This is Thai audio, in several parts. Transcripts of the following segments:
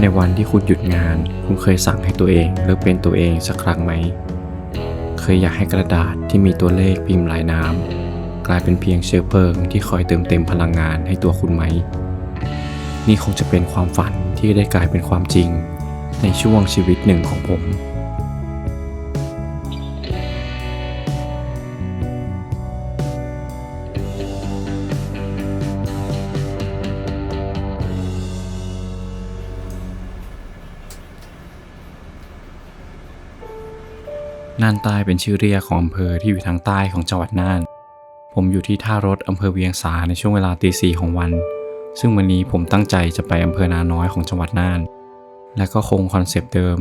ในวันที่คุณหยุดงาน คุณเคยสั่งให้ตัวเองเลิกเป็นตัวเองสักครั้งไหม เคยอยากให้กระดาษที่มีตัวเลขพิมพ์ลายน้ำกลายเป็นเพียงเชื้อเพลิงที่คอยเติมเต็มพลังงานให้ตัวคุณไหม นี่คงจะเป็นความฝันที่ได้กลายเป็นความจริง ในช่วงชีวิตหนึ่งของผมานใต้เป็นชื่อเรียกของอำเภอที่อยู่ทางใต้ของจังหวัดน่าน ผมอยู่ที่ท่ารถอำเภอเวียงสาในช่วงเวลาตีสี่ของวัน ซึ่งวันนี้ผมตั้งใจจะไปอำเภอนาน้อยของจังหวัดน่าน และก็คงคอนเซปต์เดิม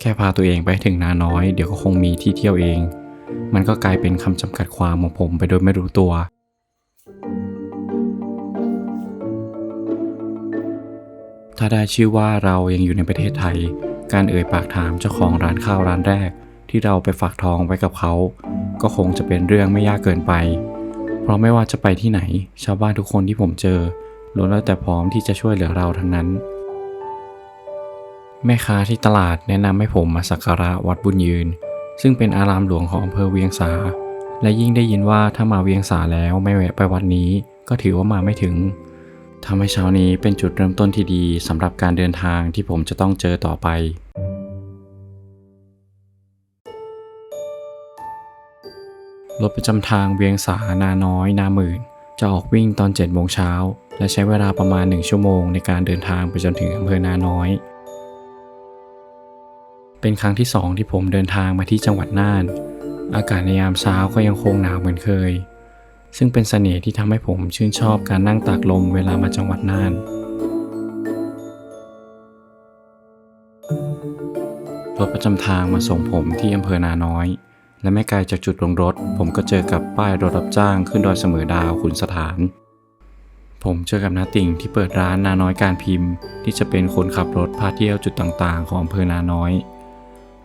แค่พาตัวเองไปถึงนาน้อย เดี๋ยวก็คงมีที่เที่ยวเอง มันก็กลายเป็นคำจำกัดความของผมไปโดยไม่รู้ตัวถ้าได้ชื่อว่าเรายังอยู่ในประเทศไทย การเอ่ยปากถามเจ้าของร้านข้าวร้านแรก ที่เราไปฝากทองไว้กับเขา ก็คงจะเป็นเรื่องไม่ยากเกินไป เพราะไม่ว่าจะไปที่ไหน ชาวบ้านทุกคนที่ผมเจอล้วนแล้วแต่พร้อมที่จะช่วยเหลือเราทั้งนั้น แม่ค้าที่ตลาดแนะนำให้ผมมาสักการะวัดบุญยืน ซึ่งเป็นอารามหลวงของอำเภอเวียงสา และยิ่งได้ยินว่าถ้ามาเวียงสาแล้วไม่แวะไปวัดนี้ ก็ถือว่ามาไม่ถึงทำให้เช้านี้เป็นจุดเริ่มต้นที่ดีสำหรับการเดินทางที่ผมจะต้องเจอต่อไป รถประจำทางเวียงสานาน้อยนาหมื่น จะออกวิ่งตอน7โมงเช้า และใช้เวลาประมาณ 1 ชั่วโมงในการเดินทางไปจนถึงอำเภอนาน้อย เป็นครั้งที่สองที่ผมเดินทางมาที่จังหวัดน่าน อากาศในยามเช้าก็ยังคงหนาวเหมือนเคย ซึ่งเป็นเสน่ห์ที่ทำให้ผมชื่นชอบการนั่งตากลมเวลามาจังหวัดน่านรถประจำทางมาส่งผมที่อำเภอนาน้อย และไม่ไกลจากจุดลงรถ ผมก็เจอกับป้ายรถรับจ้างขึ้นดอยเสมอดาวขุนสถาน ผมเจอกับนาติ่งที่เปิดร้านนาน้อยการพิมพ์ ที่จะเป็นคนขับรถพาเที่ยวจุดต่างๆ ของอำเภอนาน้อย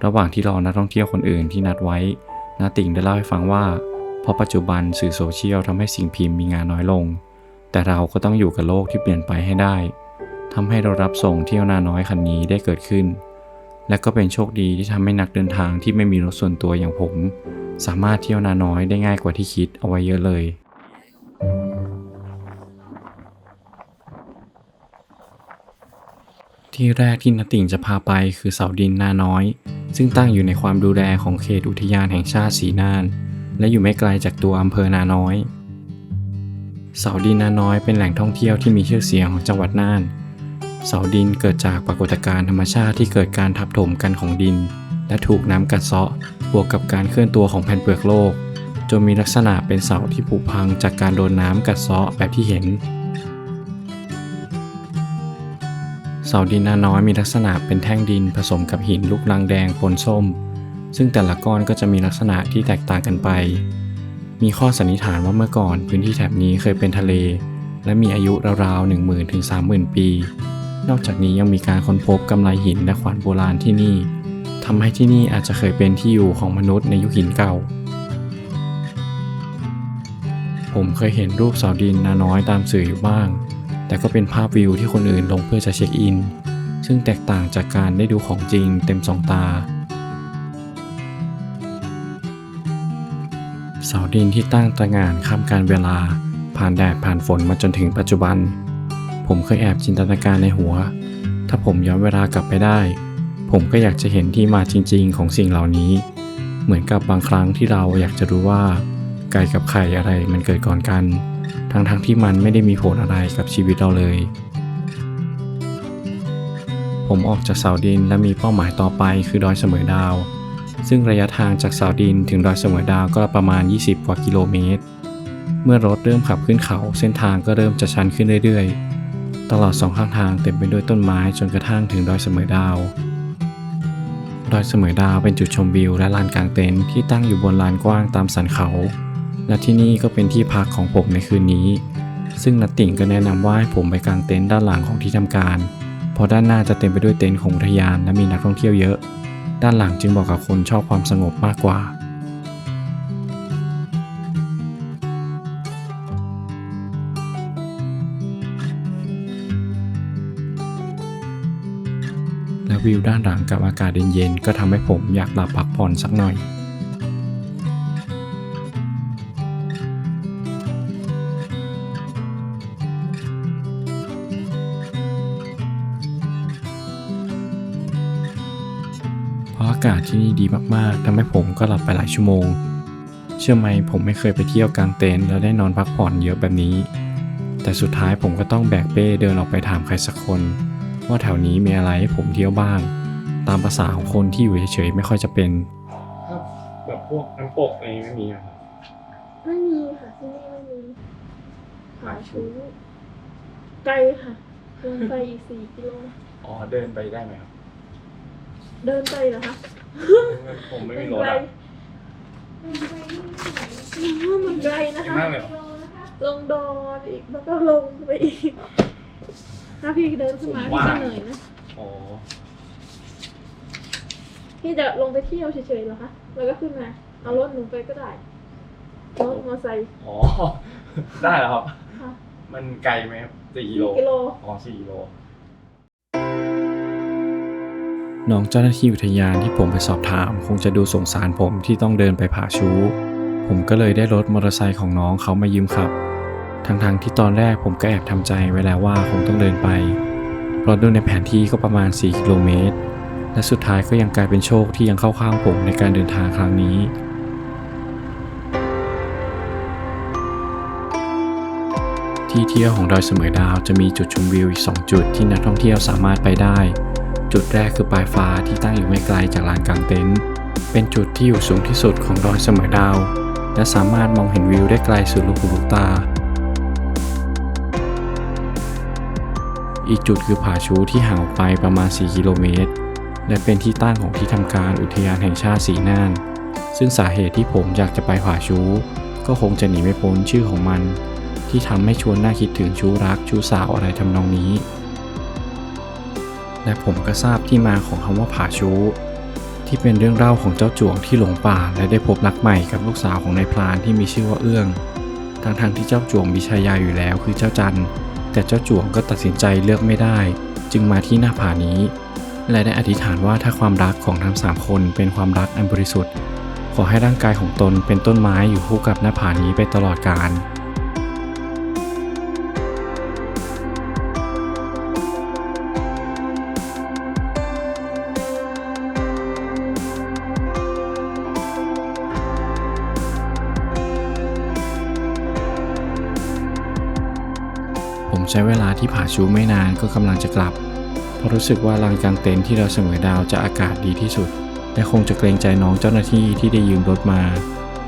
ระหว่างที่รอนักท่องเที่ยวคนอื่นที่นัดไว้ นาติ่งได้เล่าให้ฟังว่าเพราะปัจจุบันสื่อโซเชียลทำให้สิ่งพิมพ์มีงานน้อยลง แต่เราก็ต้องอยู่กับโลกที่เปลี่ยนไปให้ได้ทำให้เรารับส่งเที่ยวนาน้อยคันนี้ได้เกิดขึ้น และก็เป็นโชคดีที่ทำให้นักเดินทางที่ไม่มีรถส่วนตัวอย่างผม สามารถเที่ยวนาน้อยได้ง่ายกว่าที่คิดเอาไว้เยอะเลย ที่แรกที่นติ่งจะพาไปคือเสาดินนาน้อย ซึ่งตั้งอยู่ในความดูแลของเขตอุทยานแห่งชาติสีน่าน และอยู่ไม่ไกลจากตัวอำเภอนาน้อย เสาดินนาน้อยเป็นแหล่งท่องเที่ยวที่มีชื่อเสียงของจังหวัดน่าน เสาดินเกิดจากปรากฏการณ์ธรรมชาติที่เกิดการทับถมกันของดิน และถูกน้ำกัดเซาะ บวกกับการเคลื่อนตัวของแผ่นเปลือกโลก จนมีลักษณะเป็นเสาที่ผุพังจากการโดนน้ำกัดเซาะแบบที่เห็น เสาดินนาน้อยมีลักษณะเป็นแท่งดินผสมกับหินลูกรังแดงปนส้ม ซึ่งแต่ละก้อนก็จะมีลักษณะที่แตกต่างกันไป มีข้อสันนิษฐานว่าเมื่อก่อนพื้นที่แถบนี้เคยเป็นทะเล และมีอายุราวๆ1 0,000ถึง30,000 ปี นอกจากนี้ยังมีการค้นพบกำไลหินและขวานโบราณที่นี่ทำให้ที่นี่อาจจะเคยเป็นที่อยู่ของมนุษย์ในยุคหินเก่า ผมเคยเห็นรูปเสาดินนาน้อยตามสื่ออยู่บ้าง แต่ก็เป็นภาพวิวที่คนอื่นลงเพื่อจะเช็คอิน ซึ่งแตกต่างจากการได้ดูของจริงเต็มสองตาเสาดินที่ตั้งตระหง่านข้ามการเวลา ผ่านแดดผ่านฝนมาจนถึงปัจจุบัน ผมเคยแอบจินตนาการในหัว ถ้าผมย้อนเวลากลับไปได้ ผมก็อยากจะเห็นที่มาจริง ๆ ของสิ่งเหล่านี้ เหมือนกับบางครั้งที่เราอยากจะรู้ว่า ไก่กับไข่อะไรมันเกิดก่อนกัน ทั้งๆทที่มันไม่ได้มีผลอะไรกับชีวิตเราเลย ผมออกจากเสาดินและมีเป้าหมายต่อไปคือดอยเสมอดาว ซึ่งระยะทางจากเสาดินถึงดอยเสมอดาวก็ประมาณ 20 กว่ากิโลเมตร เมื่อรถเริ่มขับขึ้นเขาเส้นทางก็เริ่มจะชันขึ้นเรื่อยๆ ตลอดสองข้างทางเต็มไปด้วยต้นไม้จนกระทั่งถึงดอยเสมอดาว ดอยเสมอดาวเป็นจุดชมวิวและลานกลางเต็นท์ที่ตั้งอยู่บนลานกว้างตามสันเขา และที่นี่ก็เป็นที่พักของผมในคืนนี้ ซึ่งนัตติ่งก็แนะนำว่าให้ผมไปกางเต็นท์ด้านหลังของที่ทำการ เพราะด้านหน้าจะเต็มไปด้วยเต็นท์ของอุทยานและมีนักท่องเที่ยวเยอะ ด้านหลังจึงบอกกับคนชอบความสงบมากกว่า วิวด้านหลังกับอากาศเย็นๆก็ทำให้ผมอยากหลับพักผ่อนสักหน่อยเพราะอากาศที่นี่ดีมากๆทำให้ผมก็หลับไปหลายชั่วโมง เชื่อไหมผมไม่เคยไปเที่ยวกลางเต็นท์แล้วได้นอนพักผ่อนเยอะแบบนี้ แต่สุดท้ายผมก็ต้องแบกเป้เดินออกไปถามใครสักคน ว่าแถวนี้มีอะไรให้ผมเที่ยวบ้าง ตามภาษาของคนที่อยู่เฉยๆไม่ค่อยจะเป็นแบบพวกน้ำตกอะไรไม่มีครับไม่มีค่ะที่นี่ไม่มีผาชูไกลค่ะเดินไปอีกสี่กิโลอ๋อเดินไปได้ไหมครับ เดินไปเหรอคะผมไม่มัมีนรถไกลอะมันไกลนะคะมากเลยเหรอลงดอนอีกแล้วก็ลงไปอีก ถ้าพี่เดินขึ้นมาพี่ก็เหนื่อยนะ อ๋อ พี่จะลงไปเที่ยวเฉยๆเหรอคะ แล้วก็ขึ้นมา เอารถหนูไปก็ได้ รถมอเตอร์ไซค์อ๋อ ได้แล้วครับ ค่ะมันไกลไหมครับสี่กิโล กิโล อ๋อสี่กิโล น้องเจ้าหน้าที่อุทยานที่ผมไปสอบถาม คงจะดูสงสารผมที่ต้องเดินไปผาชู ผมก็เลยได้รถมอเตอร์ไซค์ของน้องเขามายืมขับ ทั้งๆที่ตอนแรกผมก็แอบทำใจไว้แล้วว่าคงต้องเดินไป เพราะดูในแผนที่ก็ประมาณ 4 กิโลเมตร และสุดท้ายก็ยังกลายเป็นโชคที่ยังเข้าข้างผมในการเดินทางครั้งนี้ที่เที่ยวของดอยเสมอดาวจะมีจุดชมวิวอีก 2 จุดที่นักท่องเที่ยวสามารถไปได้ จุดแรกคือปลายฟ้าที่ตั้งอยู่ไม่ไกลจากลานกลางเต็นท์เป็นจุดที่อยู่สูงที่สุดของดอยเสมอดาว และสามารถมองเห็นวิวได้ไกลสุดลูกหูลูกตา อีกจุดคือผาชูที่ห่างออกไปประมาณ 4 กิโลเมตร และเป็นที่ตั้งของที่ทำการอุทยานแห่งชาติสีน่าน ซึ่งสาเหตุที่ผมอยากจะไปผาชู ก็คงจะหนีไม่พ้นชื่อของมัน ที่ทำให้ชวนน่าคิดถึงชู้รักชู้สาวอะไรทำนองนี้ และผมก็ทราบที่มาของคำว่าผาชูที่เป็นเรื่องเล่าของเจ้าจวงที่หลงป่าและได้พบรักใหม่กับลูกสาวของนายพรานที่มีชื่อว่าเอื้อง ทั้งๆที่เจ้าจวงมีชายาอยู่แล้วคือเจ้าจันท แต่เจ้าจวงก็ตัดสินใจเลือกไม่ได้ จึงมาที่หน้าผานี้ และได้อธิษฐานว่าถ้าความรักของทั้งสามคนเป็นความรักอันบริสุทธิ์ ขอให้ร่างกายของตนเป็นต้นไม้อยู่คู่กับหน้าผานี้ไปตลอดกาล ใช้เวลาที่ผาชูไม่นานก็กำลังจะกลับ เพราะรู้สึกว่าลานกลางเต็นท์ที่เราเสมอดาวจะอากาศดีที่สุด และคงจะเกรงใจน้องเจ้าหน้าที่ที่ได้ยืมรถมา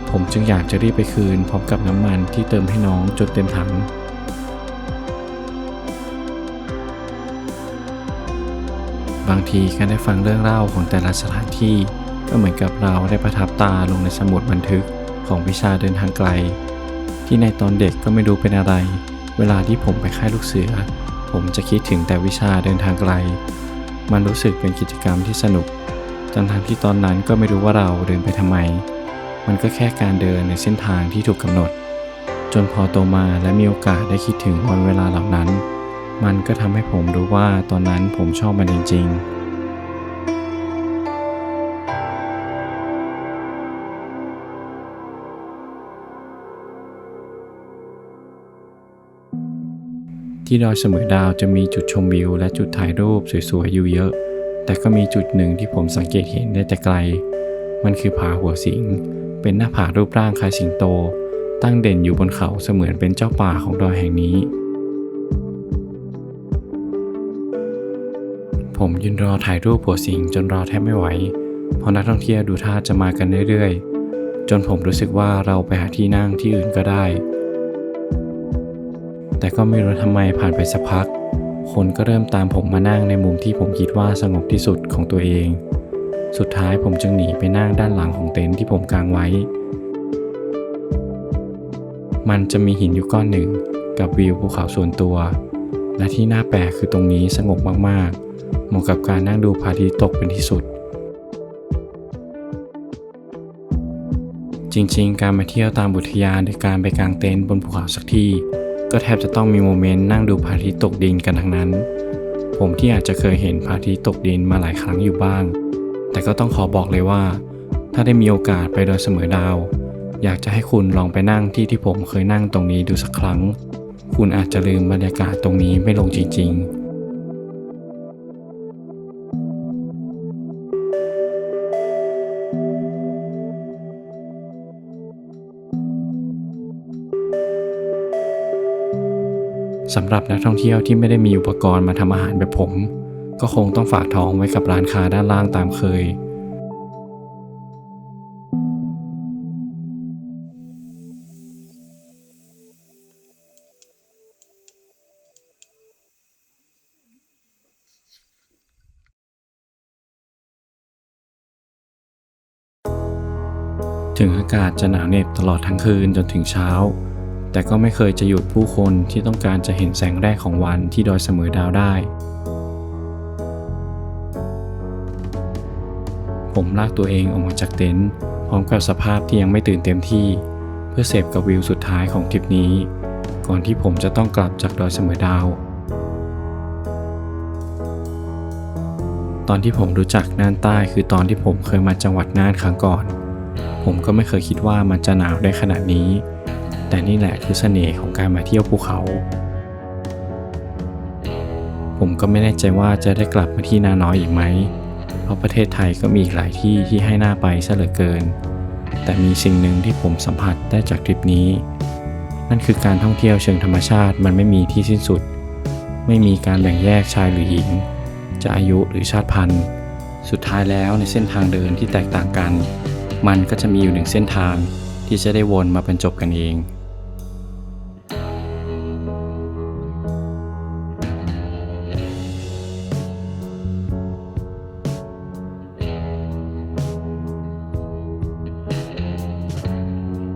ผมจึงอยากจะรีบไปคืนพร้อมกับน้ำมันที่เติมให้น้องจนเต็มถังบางทีการได้ฟังเรื่องเล่าของแต่ละสถานที่ ก็เหมือนกับเราได้ประทับตาลงในสมุดบันทึกของวิชาเดินทางไกล ที่ในตอนเด็กก็ไม่รู้เป็นอะไร เวลาที่ผมไปค่ายลูกเสือ ผมจะคิดถึงแต่วิชาเดินทางไกล มันรู้สึกเป็นกิจกรรมที่สนุกทั้งทที่ตอนนั้นก็ไม่รู้ว่าเราเดินไปทำไม มันก็แค่การเดินในเส้นทางที่ถูกกำหนด จนพอโตมาและมีโอกาสได้คิดถึงวันเวลาเหล่านั้น มันก็ทำให้ผมรู้ว่าตอนนั้นผมชอบมันจริง ๆ ที่ดอยเสมอดาวจะมีจุดชมวิว และจุดถ่ายรูปสวยๆอยู่เยอะ แต่ก็มีจุดหนึ่งที่ผมสังเกตเห็นได้แต่ไกล มันคือผาหัวสิง เป็นหน้าผารูปร่างคล้ายสิงโต ตั้งเด่นอยู่บนเขาเสมือนเป็นเจ้าป่าของดอยแห่งนี้ ผมยืนรอถ่ายรูปหัวสิงจนรอแทบไม่ไหว เพราะนักท่องเที่ยวดูท่าจะมากันเรื่อยๆ จนผมรู้สึกว่าเราไปหาที่นั่งที่อื่นก็ได้ แต่ก็ไม่รู้ทำไมผ่านไปสักพัก คนก็เริ่มตามผมมานั่งในมุมที่ผมคิดว่าสงบที่สุดของตัวเอง สุดท้ายผมจึงหนีไปนั่งด้านหลังของเต็นท์ที่ผมกางไว้ มันจะมีหินอยู่ก้อนหนึ่ง กับวิวภูเขาส่วนตัว และที่น่าแปลกคือตรงนี้สงบมากๆ เหมาะกับการนั่งดูพระอาทิตย์ตกเป็นที่สุดจริงๆ การมาเที่ยวตามอุทยานหรือการไปกางเต็นท์บนภูเขาสักที่ ก็แทบจะต้องมีโมเมนต์นั่งดูพระอาทิตย์ตกดินกันทั้งนั้น ผมที่อาจจะเคยเห็นพระอาทิตย์ตกดินมาหลายครั้งอยู่บ้าง แต่ก็ต้องขอบอกเลยว่า ถ้าได้มีโอกาสไปดอยเสมอดาว อยากจะให้คุณลองไปนั่งที่ที่ผมเคยนั่งตรงนี้ดูสักครั้ง คุณอาจจะลืมบรรยากาศตรงนี้ไม่ลงจริงๆ สำหรับนักท่องเที่ยวที่ไม่ได้มีอุปกรณ์มาทำอาหารแบบผม ก็คงต้องฝากท้องไว้กับร้านค้าด้านล่างตามเคย ถึงอากาศจะหนาวเหน็บตลอดทั้งคืนจนถึงเช้า แต่ก็ไม่เคยจะหยุดผู้คนที่ต้องการจะเห็นแสงแรกของวันที่ดอยเสมอดาวได้ ผมลากตัวเองออกมาจากเต็นท์พร้อมกับสภาพที่ยังไม่ตื่นเต็มที่ เพื่อเสพกับวิวสุดท้ายของทริปนี้ ก่อนที่ผมจะต้องกลับจากดอยเสมอดาว ตอนที่ผมรู้จักน่านใต้คือตอนที่ผมเคยมาจังหวัดน่านครั้งก่อน ผมก็ไม่เคยคิดว่ามันจะหนาวได้ขนาดนี้ แต่นี่แหละคือเสน่ห์ของการมาเที่ยวภูเขา ผมก็ไม่แน่ใจว่าจะได้กลับมาที่นาน้อยอีกไหม เพราะประเทศไทยก็มีอีกหลายที่ที่ให้หน่าไปซะเหลือเกิน แต่มีสิ่งหนึ่งที่ผมสัมผัสได้จากทริปนี้ นั่นคือการท่องเที่ยวเชิงธรรมชาติมันไม่มีที่สิ้นสุด ไม่มีการแบ่งแยกชายหรือหญิง จะอายุหรือชาติพันธุ์ สุดท้ายแล้วในเส้นทางเดินที่แตกต่างกัน มันก็จะมีอยู่หนึ่งเส้นทางที่จะได้วนมาบรรจบกันเอง